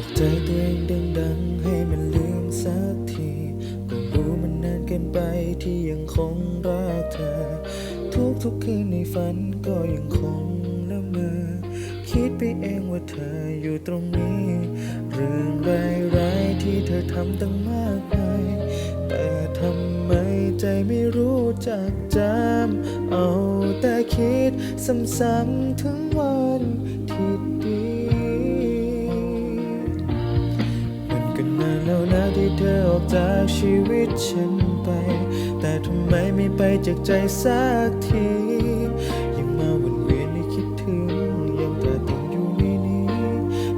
บอกใจตัวเองดังๆ ให้มันลืมสักที ก็รู้มันนานเกินไปที่ยังคงรักเธอ ทุกทุกคืนในฝันก็ยังคงละเมอคิดไปเองว่าเธออยู่ตรงนี้ เรื่องร้ายๆที่เธอทำตั้งมากมายแต่ทำไมใจไม่รู้จักจำเอาแต่คิดซ้ำๆถึงวัน ที่เธอออกจากชีวิตฉันไป แต่ทำไมไม่ไปจากใจสักทียังมาวนเวียนให้คิดถึง ยังตราตรึงอยู่ในนี้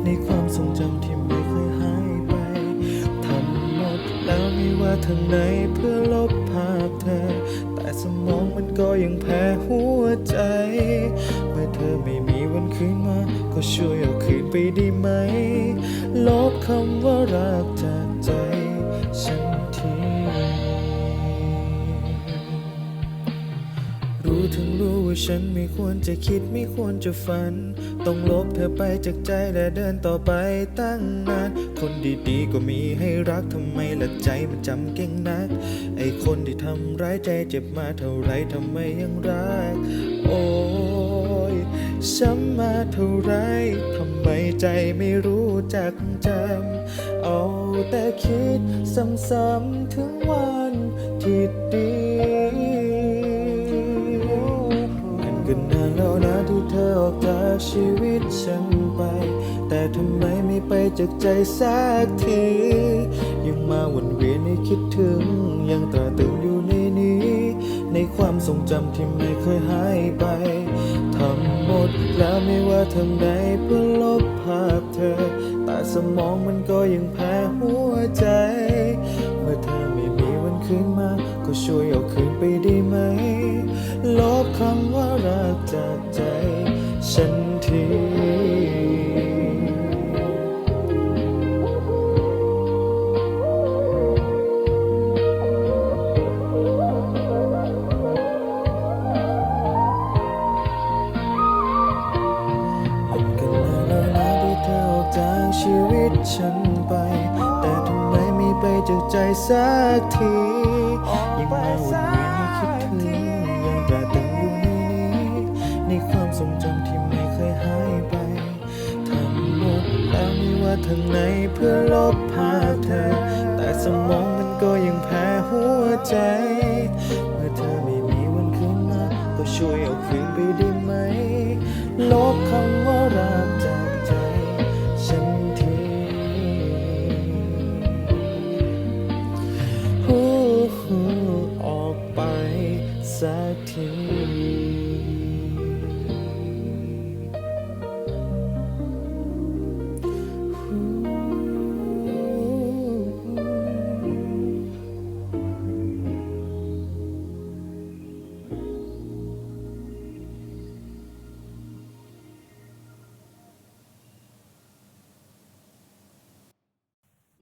ในความทรงจำที่ไม่เคยหายไปทำหมดแล้วไม่ว่าทางไหนเพื่อลบภาพเธอ แต่สมองมันก็ยังแพ้หัวใจ เมื่อเธอไม่มีวันคืนมา ก็ช่วยเอาคืนไปได้ไหม ลบคำว่ารักจาก ฉันไม่ควรจะคิดไม่ควรจะฝัน ต้องลบเธอไปจากใจและเดินต่อไปตั้งนาน คนดีๆก็มีให้รักทำไมละใจมันจำเก่งนัก ไอคนที่ทำร้ายใจเจ็บมาเท่าไรทำไมยังรัก โอ้ยช้ำมาเท่าไรทำไมใจไม่รู้จักจำเอาแต่คิดซ้ำๆถึงวันที่ดี ก็นานแล้วนะที่เธอออกจากชีวิตฉันไป แต่ทำไมไม่ไปจากใจสักที ยังมาวนเวียนให้คิดถึง ยังตราตึงอยู่ในนี้ ในความทรงจำที่ไม่เคยหายไป ทำหมดแล้วไม่ว่าทางไหนเพื่อลบภาพเธอ แต่สมองมันก็ยังแพ้หัวใจ เมื่อเธอไม่มีวันคืนมา ก็ช่วยเอาคืนไปได้ ฉันไป แต่ทำไมไม่ไปจากใจสักทียังมาวนเวียนให้คิดถึงยังตราตรึงอยู่ในนี้ ในความทรงจำที่ไม่เคยหายไปทำหมดแล้วไม่ว่าทางไหนเพื่อลบภาพเธอ แต่สมองมันก็ยังแพ้หัวใจ เมื่อเธอไม่มีวันคืนมา ก็ช่วยเอาคืนไปได้ไหม ลบคำว่ารักจากใจ สักที